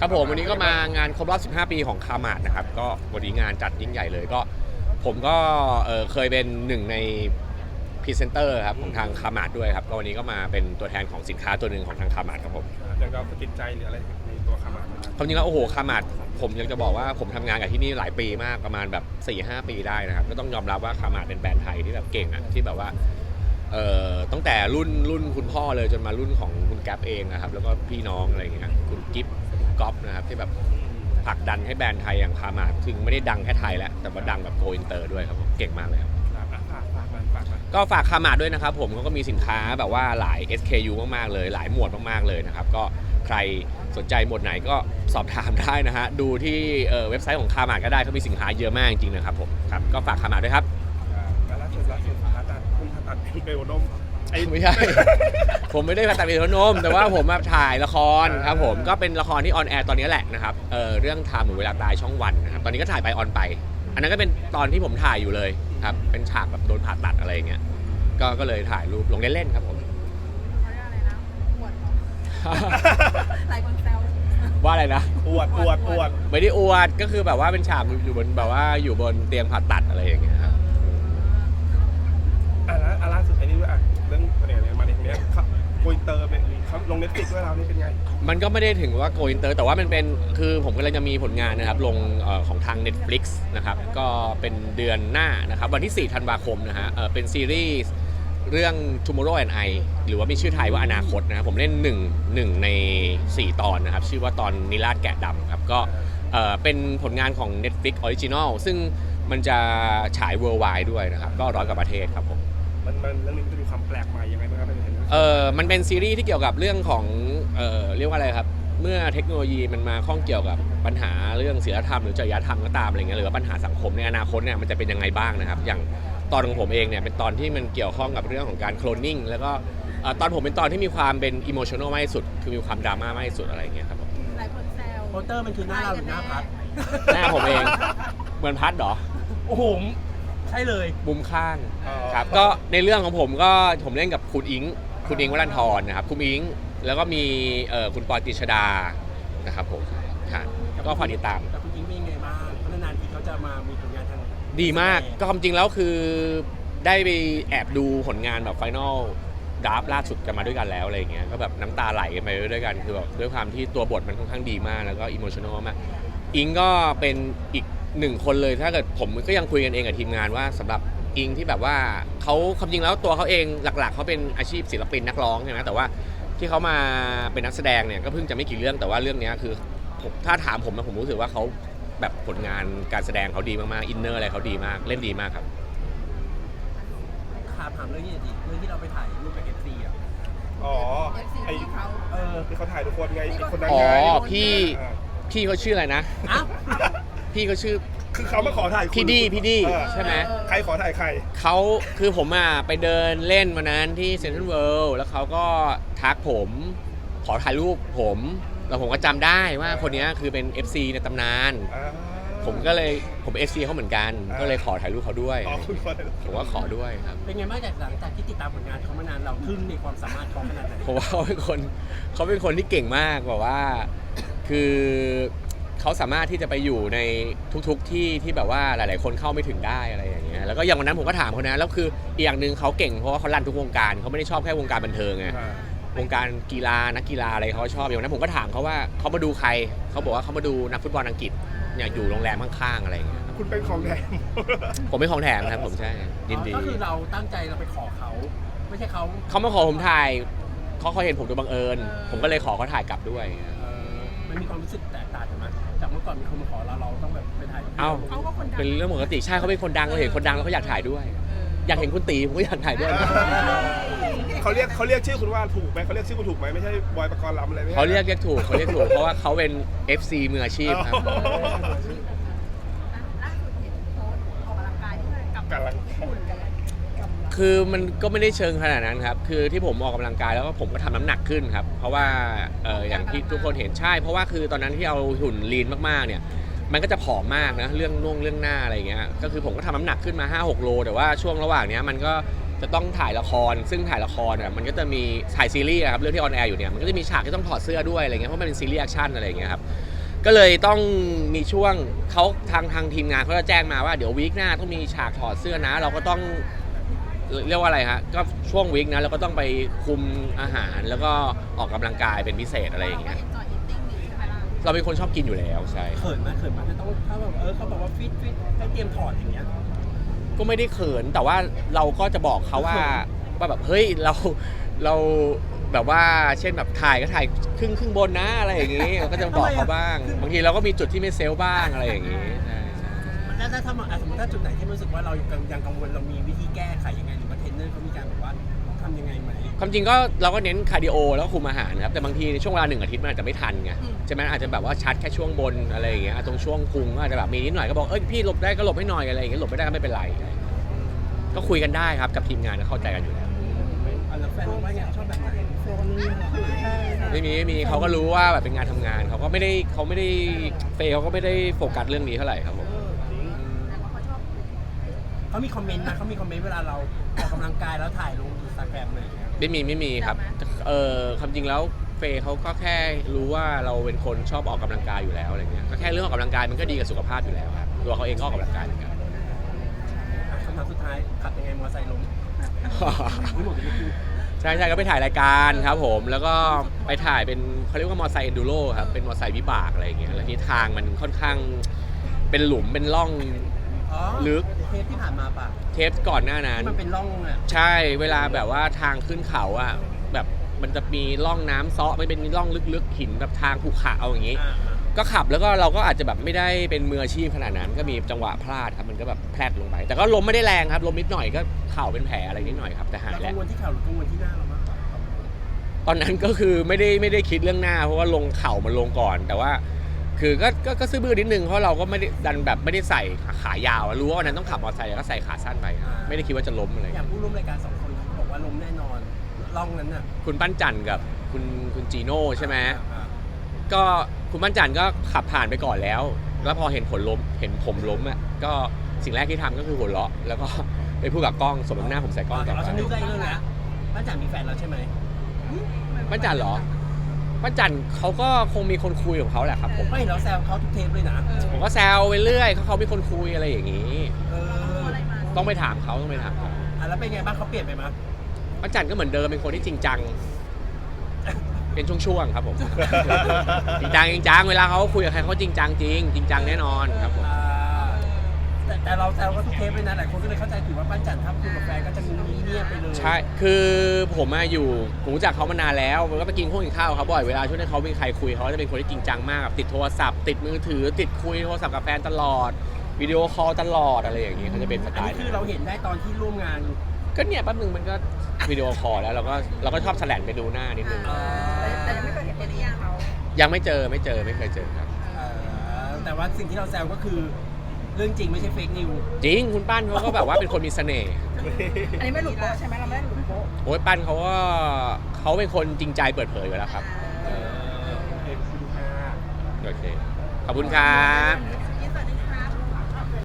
ครับผมวันนี้ก็มางานครบรอบ 15 ปีของคามาดนะครับ ก็วันนี้งานจัดยิ่งใหญ่เลยก็ ผมก็เอ่อเคยเป็นหนึ่งในพรีเซนเตอร์ครับของทางคามาดด้วยครับ ก็วันนี้ก็มาเป็นตัวแทนของสินค้าตัวหนึ่งของทางคามาดครับผมอย่างเราติดใจหรืออะไรในตัวคามาดนะครับความจริงแล้วโอ้โหคามาดผมยังจะบอกว่าผมทำงานกับที่นี่หลายปีมากประมาณแบบ4ี่หปีได้นะครับ ก็ต้องยอมรับว่าคามาดเป็นแบรนด์ไทยที่แบบเก่งอะที่แบบว่าเอ่อตั้งแต่รุ่นรุ่นคุณพ่อเลยจนมารุ่นของคุณแก๊ปเองนะครับ แล้วก็พี่น้องอะไรอย่างเงี้ยคุณกิฟคุณ ก๊อฟนะครับที่แบบผลักดันให้แบรนด์ไทยอย่างคามาดถึงไม่ได้ดังแค่ไทยแล้ว แต่ว่าดังแบบโกอินเตอร์ด้วยครับผมเก่งมากเลยครับครับอะฝากฝากฝากฝากฝากก็ฝากคามาดด้วยนะครับผมเขาก็มีสินค้าแบบว่าหลาย SKU มากๆเลย หลายหมวดมากๆเลยนะครับ ก็ใครสนใจหมวดไหนก็สอบถามได้นะฮะ ดูที่เอ่อเว็บไซต์ของคามาดก็ได้เขามีสินค้าเยอะมากจริงๆนะครับผมครับก็ฝากคามาดด้วยครับอ่าแล้วล่าสุดล่าสุดผ่าตัดเพิ่งผ่าตัดเป็นเบลนม ไอ้ไม่ใช่ ผมไม่ได้ผ่าตัดเป็นนม แต่ว่าผมมาถ่ายละครครับผมก็เป็นละครที่ออนแอร์ตอนนี้แหละนะครับเอ่อเรื่องไทม์หรือเวลาตายช่องวันนะครับตอนนี้ก็ถ่ายไปออนไป อันนั้นก็เป็นตอนที่ผมถ่ายอยู่เลยครับเป็นฉากแบบโดนผ่าตัดอะไรอย่างเงี้ยก็ก็เลยถ่ายรูปลงเล่นๆครับผม เขาเรียกอะไรนะปวดเหรอหลายคนแซวว่าอะไรนะอวดอวดอวดไม่ได้อวดก็คือแบบว่าเป็นฉากอยู่บนแบบว่าอยู่บนเตียงผ่าตัดอะไรอย่างเงี้ยครับ อะแล้วอะล่าสุดไอ้นี่ด้วยอะเรื่องเนี่ยเนี่ยมาเนี่ยเนี่ยครับโกอินเตอร์เป็นเขาลงเน็ตฟลิกด้วยเรานี่เป็นไง มันก็ไม่ได้ถึงว่าโกอินเตอร์แต่ว่ามันเป็นคือผมกำลังจะมีผลงานนะครับลงเอ่อของทาง Netflix นะครับก็เป็นเดือนหน้านะครับวันที่ 4 ธันวาคมนะฮะเอ่อเป็นซีรีส์เรื่อง Tomorrow and I หรือว่ามีชื่อไทยว่าอนาคตนะครับผมเล่น1 1ใน 4 ตอนนะครับ ชื่อว่าตอนนิราศแกะดำครับก็เอ่อเป็นผลงานของ Netflix Original ซึ่งมันจะฉาย worldwide ด้วยนะครับ ก็ร้อยกว่าประเทศครับผม มันมันเรื่องนี้มันจะมีความแปลกใหม่ยังไงบ้างครับเห็นไหมเออมันเป็นซีรีส์ที่เกี่ยวกับเรื่องของเออเรียกว่าอะไรครับ เมื่อเทคโนโลยีมันมาข้องเกี่ยวกับปัญหาเรื่องศีลธรรมหรือจริยธรรมก็ตามอะไรเงี้ยหรือว่าปัญหาสังคมในอนาคตเนี่ยมันจะเป็นยังไงบ้างนะครับ อย่างตอนของผมเองเนี่ยเป็นตอนที่มันเกี่ยวข้องกับเรื่องของการโคลนนิ่งแล้วก็เอ่อตอนผมเป็นตอนที่มีความเป็นอิโมชันอลมากที่สุด คือมีความดราม่ามากที่สุดอะไรเงี้ยครับผมหลายคนแซวโปสเตอร์มันคือหน้าเราหรือหน้าพัด หน้าผมเองเหมือนพัดเหรอ โอ้โห ใช่เลย มุมข้างอ๋อ ครับก็ในเรื่องของผมก็ผมเล่นกับคุณอิงคุณอิงวรันทรนะครับคุณอิงแล้วก็มีเอ่อคุณปอยตรีชดานะครับผมค่ะก็ฝากติดตามแต่คุณยิงเป็นยังไงบ้างเพราะนานๆทีเขาจะมามีผลงานทางดีมากก็ความจริงแล้วคือได้ไปแอบดูผลงานแบบไฟนอลดราฟล่าสุดกันมาด้วยกันแล้วอะไรอย่างเงี้ยก็แบบน้ำตาไหลกันไปด้วยกันคือแบบด้วยความที่ตัวบทมันค่อนข้างดีมากแล้วก็อิโมชันอลมากอิงก็เป็นอีก หนึ่งคนเลยถ้าเกิดผมก็ยังคุยกันเองกับทีมงานว่าสำหรับอิงที่แบบว่าเขาความจริงแล้วตัวเขาเองหลัก ๆเขาเป็นอาชีพศิลปินนักร้องใช่ไหมแต่ว่าที่เขามาเป็นนักแสดงเนี่ยก็เพิ่งจะไม่กี่เรื่องแต่ว่าเรื่องเนี้ยคือผมถ้าถามผมนะผมรู้สึกว่าเขาแบบผลงานการแสดงเขาดีมากๆอินเนอร์อะไรเขาดีมากเล่นดีมากครับคาถามเรื่องนี้หน่อยดิเรื่องที่เราไปถ่ายรูปกับเอฟซีอะ อ๋อเอฟซีไอ้ของเขาเออ ที่เขาถ่ายทุกคนไงไอ้คนนั้นอ๋อไงพี่อ่าพี่เขาชื่ออะไรนะ อ้าว พี่เขาชื่อคือเขามาขอถ่ายคุณพี่ดี้พี่ดี้เออใช่ไหมใครขอถ่ายใคร เขาคือผมอะไปเดินเล่นวันนั้นที่เซ็นทรัลเวิลด์แล้วเขาก็ทักผมขอถ่ายรูปผม แล้วผมก็จำได้ว่าคนเนี้ยคือเป็น FC ในตำนาน อ่า ผมก็เลยผม FC เขาเหมือนกัน อ่า ก็เลยขอถ่ายรูปเขาด้วย อ๋อคุณขอถ่ายรูปผมก็ขอด้วยครับ เป็นไงบ้างจากหลังจากที่ติดตามผลงานเขามานานเราทึ่งในความสามารถเขาขนาดไหน ผมว่าเขาเป็นคนเขาเป็นคนที่เก่งมากแบบว่า คือ เขาสามารถที่จะไปอยู่ในทุก ๆที่ที่แบบว่าหลาย ๆ คนเข้าไม่ถึงได้อะไรอย่างเงี้ยแล้วก็อย่างวันนั้นผมก็ถามเขานะแล้วคืออีกอย่างหนึ่งเขาเก่งเพราะว่าเขารันทุกวงการเขาไม่ได้ชอบแค่วงการบันเทิงไงอ่าวงการกีฬานักกีฬาอะไรเขาก็ชอบอย่างวันนั้นผมก็ถามเขาว่าเขามาดูใครเขาบอกว่าเขามาดูนักฟุตบอลอังกฤษเนี่ยอยู่โรงแรมข้างๆอะไรอย่างเงี้ยคุณเป็นของแถมผมเป็นของแถมครับผมใช่ยินดีก็คือเราตั้งใจเราไปขอเขาไม่ใช่เขาเขามาขอผมถ่ายเขาเขาเห็นผมโดยบังเอิญ ผมก็เลยขอเขาถ่ายกลับด้วยเออมันมีความรู้สึกแตกต่าง กันไหมจากเมื่อก่อนมีคนมาขอเราเราต้องแบบไปถ่ายเอ้าเขาก็คนดัง เป็นเรื่องปกติใช่เขาเป็นคนดังเราเห็นคนดังแล้วเขาอยากถ่ายด้วย อยากเห็นคุณตีผมก็อยากถ่ายด้วยเขาเรียกเขาเรียกชื่อคุณว่าถูกไหมเขาเรียกชื่อคุณถูกไหมไม่ใช่บอยประกรณ์ลำอะไรไม่ใช่เขาเรียกเรียกถูกเขาเรียกถูกเพราะว่าเขาเป็น FC มืออาชีพครับ ล่าสุดเห็นโพสต์ออกกำลังกายที่ไหนกับกำลัง หุ่นเลย คือมันก็ไม่ได้เชิงขนาดนั้นครับ คือที่ผมออกกำลังกายแล้วก็ผมก็ทำน้ำหนักขึ้นครับ เพราะว่าเอออย่างที่ทุกคนเห็นใช่ เพราะว่าคือตอนนั้นที่เอาหุ่นลีนมากๆเนี่ย มันก็จะผอมมากนะเรื่องน่วงเรื่องหน้าอะไรอย่างเงี้ย ก็คือผมก็ทำน้ำหนักขึ้นมา 5-6 โล แต่ว่าช่วงระหว่างเนี้ยมันก็จะต้องถ่ายละคร ซึ่งถ่ายละครอะมันก็จะมีถ่ายซีรีส์อะครับเรื่องที่ออนแอร์อยู่เนี่ยมันก็จะมีฉากที่ต้องถอดเสื้อด้วยอะไรเงี้ยเพราะมันเป็นซีรีส์แอคชั่นอะไรอย่างเงี้ยครับ ก็เลยต้องมีช่วงเขาทางทางทีมงานเขาจะแจ้งมาว่าเดี๋ยววีคหน้าต้องมีฉากถอดเสื้อนะ เราก็ต้อง เรียกว่าอะไรฮะก็ช่วงวีคนะเราก็ต้องไปคุมอาหารแล้วก็ออกกำลังกายเป็นพิเศษอะไรอย่างเงี้ยเอ็นจอยอิทติ้งนี่ใช่ไหมล่ะเราเป็นคนชอบกินอยู่แล้วใช่ เขินไหมเขินไหมจะต้องถ้าแบบเออเขาบอกว่าฟิตฟิตให้เตรียมถอดอย่างเงี้ย ก็ไม่ได้เขินแต่ว่าเราก็จะบอกเขาว่าว่าแบบเฮ้ยเราเราแบบว่าเช่นแบบถ่ายก็ถ่ายครึ่งครึ่งบนนะอะไรอย่างงี้เราก็จะบอกเขาบ้าง บางทีเราก็มีจุดที่ไม่เซลล์บ้างอะไรอย่างงี้ใช่ใช่แล้วถ้าถ้าอะสมมติถ้าจุดไหนที่รู้สึกว่าเรายังยังกังวลเรามีวิธีแก้ไขยังไงหรือ ว่าเทรนเนอร์เขามีการแบบว่าทำยังไงไหมความจริงก็เราก็เน้นคาร์ดิโอแล้วก็คุมอาหารนะครับแต่บางทีในช่วงเวลาหนึ่งอาทิตย์มันอาจจะไม่ทันไงใช่ไหมอาจจะแบบว่าชัดแค่ช่วงบนอะไรอย่างเงี้ยตรงช่วงพุงก็อาจจะแบบมีนิดหน่อยก็บอกเอ้ยพี่หลบได้ก็หลบให้หน่อยอะไรอย่างเงี้ยหลบไม่ได้ก็ไม่เป็นไรก็คุยกันได้ครับกับทีมงานก็เข้าใจกันอยู่แล้วอะแล้วแฟนเราว่าไงชอบแบบไหนโซนนี้ใช่ไม่มีไม่มีเขาก็รู้ว่าแบบเป็นงานทำงานเขาก็ไม่ได้เขาไม่ได้เฟย์เขาก็ไม่ได้โฟกัสเรื่องนี้เท่าไหร่ครับผม แต่ว่าเขาชอบ เขามีคอมเมนต์นะเขามีคอมเมนต์เวลาเราออกกำลังกายแล้วถ่ายลงอินสตาแกรมเลยไม่มีไม่มีครับ เออความจริงแล้วเฟย์เขาก็แค่รู้ว่าเราเป็นคนชอบออกกำลังกายอยู่แล้วอะไรเงี้ย ก็แค่เรื่องออกกำลังกายมันก็ดีกับสุขภาพอยู่แล้วครับ ตัวเขาเองก็ออกกำลังกายเหมือนกัน อะคำถามสุดท้ายขับยังไงมอเตอร์ไซค์ล้มนี่หมดเลยคือใช่ใช่ก็ไปถ่ายรายการครับผม แล้วก็ไปถ่ายเป็นเขาเรียกว่ามอเตอร์ไซค์เอนดูโรครับ เป็นมอเตอร์ไซค์วิบากอะไรอย่างเงี้ย แล้วที่ทางมันค่อนข้างเป็นหลุมเป็นร่อง อ๋อลึกเทปที่ผ่านมาป่ะเทปก่อนหน้านั้น ที่มันเป็นร่องอะ ใช่เวลาแบบว่าทางขึ้นเขาอะแบบมันจะมีร่องน้ำเซาะไม่เป็นร่องลึกๆหินแบบทางภูเขาอย่างงี้อ่าก็ขับแล้วก็เราก็อาจจะแบบไม่ได้เป็นมืออาชีพขนาดนั้น ก็มีจังหวะพลาดครับมันก็แบบแพลดลงไป แต่ก็ล้มไม่ได้แรงครับล้มนิดหน่อยก็เข่าเป็นแผลอะไรนิดหน่อยครับแต่หายเราแล้กัวงวลที่เข่าหรือกังวลที่หน้าเรามากกว่าครับตอนนั้นก็คือไม่ได้ไม่ได้คิดเรื่องหน้า เพราะว่าลงเข่ามันลงก่อน แต่ว่า คือก็ก็ก็ซื่อบื้อนิดนึงเพราะเราก็ไม่ได้ดันแบบไม่ได้ใส่ขายาวอะรู้ว่าวันนั้นต้องขับมอเตอร์ไซค์ก็ใส่ขาสั้นไปครับไม่ได้คิดว่าจะล้มอะไรอย่างผู้ร่วมรายการสองคนเขาบอกว่าล้มแน่นอนร่องนั้นน่ะคุณปั้นจันกับคุณคุณจีโน่ใช่ไหมอ่าก็คุณปั้นจันก็ขับผ่านไปก่อนแล้ว แล้วพอเห็นผลล้มเห็นผมล้มอะก็สิ่งแรกที่ทำก็คือหัวเราะแล้วก็ไปพูดกับกล้องสมน้ำหน้าผมใส่กล้องกลับเราไปฉันนึกได้เรื่องแล้วป้าจ๋ามีแฟนแล้วใช่ไหมปั้นจันเหรอ ปั้นจันเขาก็คงมีคนคุยของเขาแหละครับผม ไม่เห็นเราแซวเขาทุกเทปเลยนะ ผมก็แซวไปเรื่อยเขาเขามีคนคุยอะไรอย่างนี้ เอออะไรมาต้องไปถามเขาต้องไปถามเขาอะแล้วเป็นไงบ้างเขาเปลี่ยนไปไหมยปั้นจันก็เหมือนเดิมเป็นคนที่จริงจัง เป็นช่วงๆครับผม จริงจังจริงจังเวลาเขาคุยกับใครเขาจริงจังจริงจริงจังแน่นอนครับผม อ่า แต่แต่เราแซวเขาทุกเทปเลยนะหลายคนก็เลยเข้าใจผิดว่าป้าจ๋าถ้าคุยกับแฟนก็จะมีเงียบไปเลยใช่ คือผมมาอยู่ ผมรู้จักเขามานานแล้วผมก็ไปกินข้าวกินข้าวเขาบ่อย เวลาช่วงที่เขามีใครคุยเขาจะเป็นคนที่จริงจังมากแบบติดโทรศัพท์ ติดมือถือ ติดคุยโทรศัพท์กับแฟนตลอด วิดีโอคอลตลอดอะไรอย่างนี้เขาจะเป็นสอันไตนี้ล์คือนั้นเราเห็นได้ตอนที่ร่วมงานก็เนี่ยแป๊บนึงมันก็วิดีโอคอลแล้วเราก็เราก็ชอบแสลนไปดูหน้านิดนึง แต่แต่ยังไม่เคยเห็นเอเลียเขายังไม่เจอไม่เจอไม่เคยเจอครับ เอ่อแต่ว่าสิ่งที่เราแซวก็คือ เรื่องจริงไม่ใช่เฟกนิวจริงคุณปั้นเขาก็แบบว่าเป็นคนมีเสน่ห์อันนี้ไม่หลุดโป๊ะใช่ไหมเราไม่ได้หลุดโป๊ะโอ้ยปั้นเขาก็เขาเป็นคนจริงใจเปิดเผยอยู่แล้วครับเออโอเคคุณค่ะโอเคขอบคุณครับ